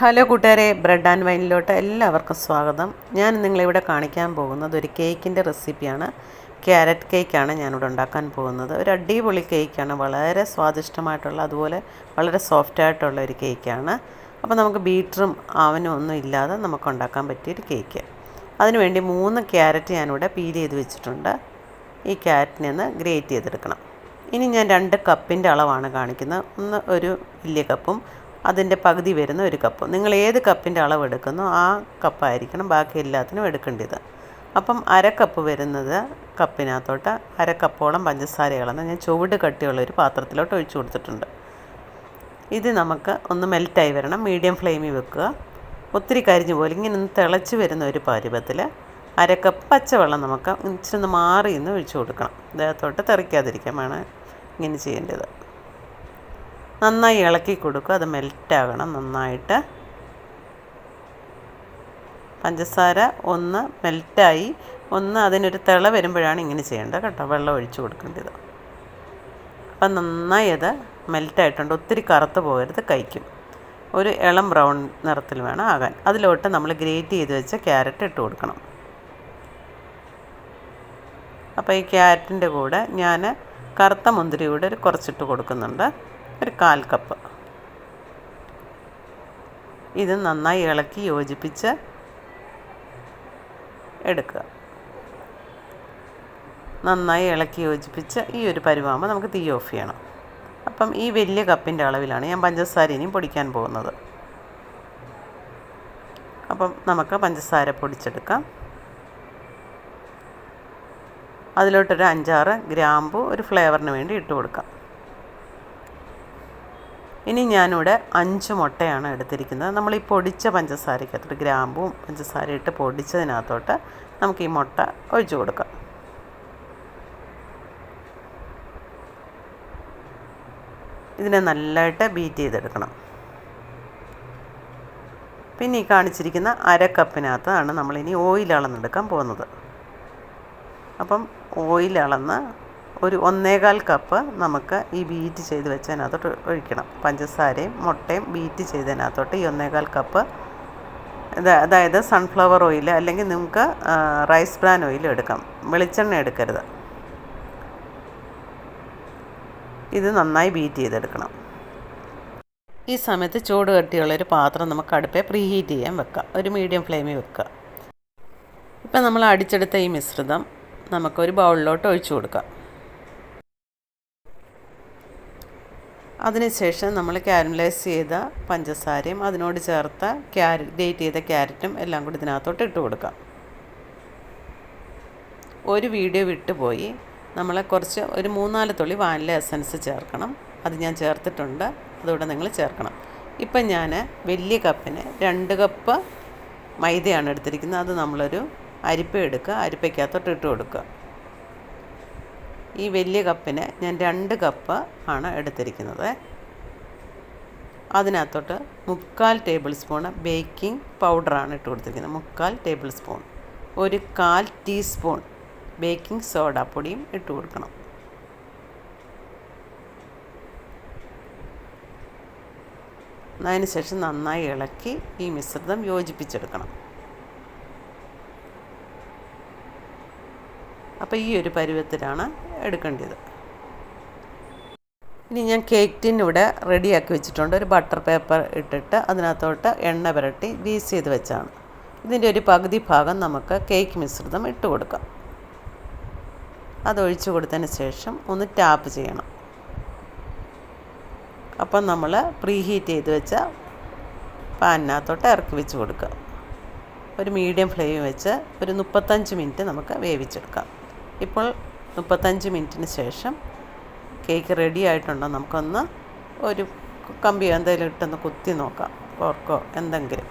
Hello കൂട്ടുകാരെ bread and വൈനിലോട്ട് എല്ലാവർക്കും സ്വാഗതം. ഞാൻ നിങ്ങളിവിടെ കാണിക്കാൻ പോകുന്നത് ഒരു കേക്കിന്റെ റെസിപ്പിയാണ്. ക്യാരറ്റ് കേക്കാണ് ഞാനിവിടെ ഉണ്ടാക്കാൻ പോകുന്നത്. ഒരു അടിപൊളി കേക്കാണ്. വളരെ സ്വാദിഷ്ടമായിട്ടുള്ള അതുപോലെ വളരെ സോഫ്റ്റ് ആയിട്ടുള്ള ഒരു കേക്കാണ്. അപ്പോൾ നമുക്ക് ബീറ്ററും അവനും ഒന്നും ഇല്ലാതെ നമുക്ക് ഉണ്ടാക്കാൻ പറ്റിയ ഒരു കേക്ക്. അതിനുവേണ്ടി മൂന്ന് ക്യാരറ്റ് ഞാനിവിടെ പീൽ ചെയ്ത് വെച്ചിട്ടുണ്ട്. ഈ ക്യാരറ്റിനെ ഒന്ന് ഗ്രേറ്റ് ചെയ്തെടുക്കണം. ഇനി ഞാൻ രണ്ട് കപ്പിന്റെ അളവാണ് കാണിക്കുന്നത്. ഒന്ന് ഒരു വലിയ കപ്പും അതിന്റെ പകുതി വരുന്ന ഒരു കപ്പ്. നിങ്ങൾ ഏത് കപ്പിന്റെ അളവ് എടുക്കുന്നു ആ കപ്പായിരിക്കണം ബാക്കി എല്ലാത്തിനും എടുക്കേണ്ടത്. അപ്പം അരക്കപ്പ് കപ്പ് വരുന്നത് കപ്പിനകത്തോട്ട് അരക്കപ്പോളം കപ്പോളം പഞ്ചസാര ഇളന്ന് ഞാൻ ചുവട് കട്ടിയുള്ള ഒരു പാത്രത്തിലോട്ട് ഒഴിച്ചു കൊടുത്തിട്ടുണ്ട്. ഇത് നമുക്ക് ഒന്ന് മെൽറ്റായി വരണം മീഡിയം ഫ്ലെയിമിൽ വെക്കുക. ഒത്തിരി കരിഞ്ഞു പോലെ ഇങ്ങനെ ഒന്ന് തിളച്ച് വരുന്ന ഒരു പരുവത്തിൽ അരക്കപ്പ് കപ്പ് പച്ചവെള്ളം നമുക്ക് ഇച്ചിരി ഒന്ന് മാറി നിന്ന് ഒഴിച്ചു കൊടുക്കണം. ദേഹത്തോട്ട് തെറിക്കാതിരിക്കാൻ വേണം ഇങ്ങനെ ചെയ്യേണ്ടത്. നന്നായി ഇളക്കി കൊടുക്കുക. അത് മെൽറ്റാകണം നന്നായിട്ട്. പഞ്ചസാര ഒന്ന് മെൽറ്റായി. ഒന്ന് അതിനൊരു തിള വരുമ്പോഴാണ് ഇങ്ങനെ ചെയ്യേണ്ടത് കേട്ടോ. വെള്ളം ഒഴിച്ച് കൊടുക്കേണ്ടത് അപ്പം നന്നായി അത് മെൽറ്റായിട്ടുണ്ട്. ഒത്തിരി കറുത്ത് പോകരുത് കഴിക്കും ഒരു ഇളം ബ്രൗൺ നിറത്തിൽ വേണം ആകാൻ. അതിലോട്ട് നമ്മൾ ഗ്രേറ്റ് ചെയ്ത് വെച്ച ക്യാരറ്റ് ഇട്ട് കൊടുക്കണം. അപ്പോൾ ഈ ക്യാരറ്റിന്റെ കൂടെ ഞാൻ കറുത്ത മുന്തിരി കൂടെ ഒരു കുറച്ചിട്ട് കൊടുക്കുന്നുണ്ട്. ഒരു കാൽ കപ്പ്. ഇത് നന്നായി ഇളക്കി യോജിപ്പിച്ച് എടുക്കുക. നന്നായി ഇളക്കി യോജിപ്പിച്ച് ഈ ഒരു പരുവാകുമ്പോൾ നമുക്ക് തീ ഓഫ് ചെയ്യണം. അപ്പം ഈ വലിയ കപ്പിന്റെ അളവിലാണ് ഞാൻ പഞ്ചസാര ഇനിയും പൊടിക്കാൻ പോകുന്നത്. അപ്പം നമുക്ക് പഞ്ചസാര പൊടിച്ചെടുക്കാം. അതിലോട്ടൊരു അഞ്ചാറ് ഗ്രാമ്പു ഒരു ഫ്ലേവറിന് വേണ്ടി ഇട്ട് കൊടുക്കാം. ഇനി ഞാനിവിടെ അഞ്ച് മുട്ടയാണ് എടുത്തിരിക്കുന്നത്. നമ്മൾ ഈ പൊടിച്ച പഞ്ചസാരക്കകത്തോട്ട് ഗ്രാമ്പും പഞ്ചസാര ഇട്ട് പൊടിച്ചതിനകത്തോട്ട് നമുക്ക് ഈ മുട്ട ഒഴിച്ചു കൊടുക്കാം. ഇതിനെ നല്ലതായിട്ട് ബീറ്റ് ചെയ്തെടുക്കണം. പിന്നെ ഈ കാണിച്ചിരിക്കുന്ന അരക്കപ്പിനകത്താണ് നമ്മളിനി ഓയിൽ അളന്നെടുക്കാൻ പോകുന്നത്. അപ്പം ഓയിൽ അളന്ന് ഒരു ഒന്നേകാൽ കപ്പ് നമുക്ക് ഈ ബീറ്റ് ചെയ്ത് വെച്ചതിനകത്തോട്ട് ഒഴിക്കണം. പഞ്ചസാരയും മുട്ടയും ബീറ്റ് ചെയ്തതിനകത്തോട്ട് ഈ ഒന്നേകാൽ കപ്പ് അതായത് സൺഫ്ലവർ ഓയിൽ അല്ലെങ്കിൽ നിങ്ങൾക്ക് റൈസ് ബ്രാൻ ഓയിൽ എടുക്കാം. വെളിച്ചെണ്ണ എടുക്കരുത്. ഇത് നന്നായി ബീറ്റ് ചെയ്തെടുക്കണം. ഈ സമയത്ത് ചൂട് കട്ടിയുള്ളൊരു പാത്രം നമുക്ക് അടുപ്പേ പ്രീഹീറ്റ് ചെയ്യാൻ വെക്കാം. ഒരു മീഡിയം ഫ്ലെയിമിൽ വെക്കുക. ഇപ്പം നമ്മൾ അടിച്ചെടുത്ത ഈ മിശ്രിതം നമുക്കൊരു ബൗളിലോട്ട് ഒഴിച്ചു കൊടുക്കാം. അതിനുശേഷം നമ്മൾ കാരമലൈസ് ചെയ്ത പഞ്ചസാരയും അതിനോട് ചേർത്ത ക്യാരറ്റ് ഡേറ്റ് ചെയ്ത ക്യാരറ്റും എല്ലാം കൂടി ഇതിനകത്തോട്ട് ഇട്ട് കൊടുക്കാം. ഒരു വീഡിയോ വിട്ടുപോയി നമ്മൾ കുറച്ച് ഒരു മൂന്നാൽ തുള്ളി വാനില എസൻസ് ചേർക്കണം. അത് ഞാൻ ചേർത്തിട്ടുണ്ട്. അതുകൂടെ നിങ്ങൾ ചേർക്കണം. ഇപ്പം ഞാൻ വലിയ കപ്പിന് രണ്ട് കപ്പ് മൈദയാണ് എടുത്തിരിക്കുന്നത്. അത് നമ്മളൊരു അരിപ്പ എടുക്കുക. അരിപ്പയ്ക്കകത്തോട്ട് ഇട്ട് കൊടുക്കുക. ഈ വലിയ കപ്പിന് ഞാൻ രണ്ട് കപ്പ് ആണ് എടുത്തിരിക്കുന്നത്. അതിനകത്തോട്ട് മുക്കാൽ ടേബിൾ സ്പൂൺ ബേക്കിംഗ് പൗഡറാണ് ഇട്ട് കൊടുത്തിരിക്കുന്നത്. മുക്കാൽ ടേബിൾ സ്പൂൺ ഒരു കാൽ ടീസ്പൂൺ ബേക്കിംഗ് സോഡ പൊടിയും ഇട്ട് കൊടുക്കണം. അതിന് ശേഷം നന്നായി ഇളക്കി ഈ മിശ്രിതം യോജിപ്പിച്ചെടുക്കണം. അപ്പോൾ ഈ ഒരു പരുവത്തിലാണ് എടുക്കേണ്ടത്. ഇനി ഞാൻ കേക്ക് ടിൻ ഇവിടെ റെഡിയാക്കി വെച്ചിട്ടുണ്ട്. ഒരു ബട്ടർ പേപ്പർ ഇട്ടിട്ട് അതിനകത്തോട്ട് എണ്ണ പുരട്ടി ഗ്രീസ് ചെയ്ത് വെച്ചാണ്. ഇതിന്റെ ഒരു പകുതി ഭാഗം നമുക്ക് കേക്ക് മിശ്രിതം ഇട്ട് കൊടുക്കാം. അതൊഴിച്ചു കൊടുത്തതിന് ശേഷം ഒന്ന് ടാപ്പ് ചെയ്യണം. അപ്പം നമ്മൾ പ്രീ ഹീറ്റ് ചെയ്ത് വെച്ച പാനിനകത്തോട്ട് ഇറക്കി വെച്ച് കൊടുക്കുക. ഒരു മീഡിയം ഫ്ലെയിം വെച്ച് ഒരു മുപ്പത്തഞ്ച് മിനിറ്റ് നമുക്ക് വേവിച്ചെടുക്കാം. ഇപ്പോൾ മുപ്പത്തഞ്ച് മിനിറ്റിന് ശേഷം കേക്ക് റെഡി ആയിട്ടുണ്ടോ നമുക്കൊന്ന് ഒരു കമ്പി എന്തെങ്കിലും ഇട്ടൊന്ന് കുത്തി നോക്കാം ഓർക്കോ എന്തെങ്കിലും.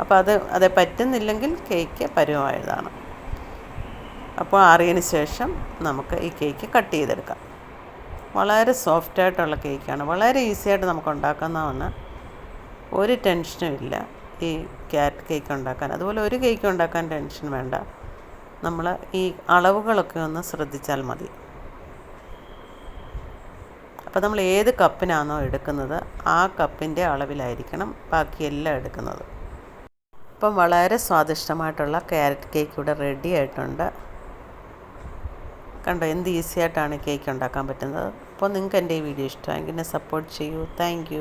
അപ്പോൾ അത് അത് പറ്റുന്നില്ലെങ്കിൽ കേക്ക് പരുവമായതാണ് അപ്പോൾ ആറിയതിന് ശേഷം നമുക്ക് ഈ കേക്ക് കട്ട് ചെയ്തെടുക്കാം. വളരെ സോഫ്റ്റ് ആയിട്ടുള്ള കേക്കാണ്. വളരെ ഈസി ആയിട്ട് നമുക്ക് ഉണ്ടാക്കാവുന്നതാണ് ഒരു ടെൻഷനും ഇല്ല ഈ ക്യാരറ്റ് കേക്ക് ഉണ്ടാക്കാൻ. അതുപോലെ ഒരു കേക്ക് ഉണ്ടാക്കാൻ ടെൻഷൻ വേണ്ട. നമ്മൾ ഈ അളവുകളൊക്കെ ഒന്ന് ശ്രദ്ധിച്ചാൽ മതി. അപ്പോൾ നമ്മൾ ഏത് കപ്പിനാണോ എടുക്കുന്നത് ആ കപ്പിന്റെ അളവിലായിരിക്കണം ബാക്കിയെല്ലാം എടുക്കുന്നത്. അപ്പം വളരെ സ്വാദിഷ്ടമായിട്ടുള്ള ക്യാരറ്റ് കേക്ക് ഇവിടെ റെഡി ആയിട്ടുണ്ട്. കണ്ടോ എന്ത് ഈസി ആയിട്ടാണ് കേക്ക് ഉണ്ടാക്കാൻ പറ്റുന്നത്. അപ്പോൾ നിങ്ങൾക്ക് എന്റെ ഈ വീഡിയോ ഇഷ്ടമെങ്കിൽ എന്നെ സപ്പോർട്ട് ചെയ്യൂ. താങ്ക്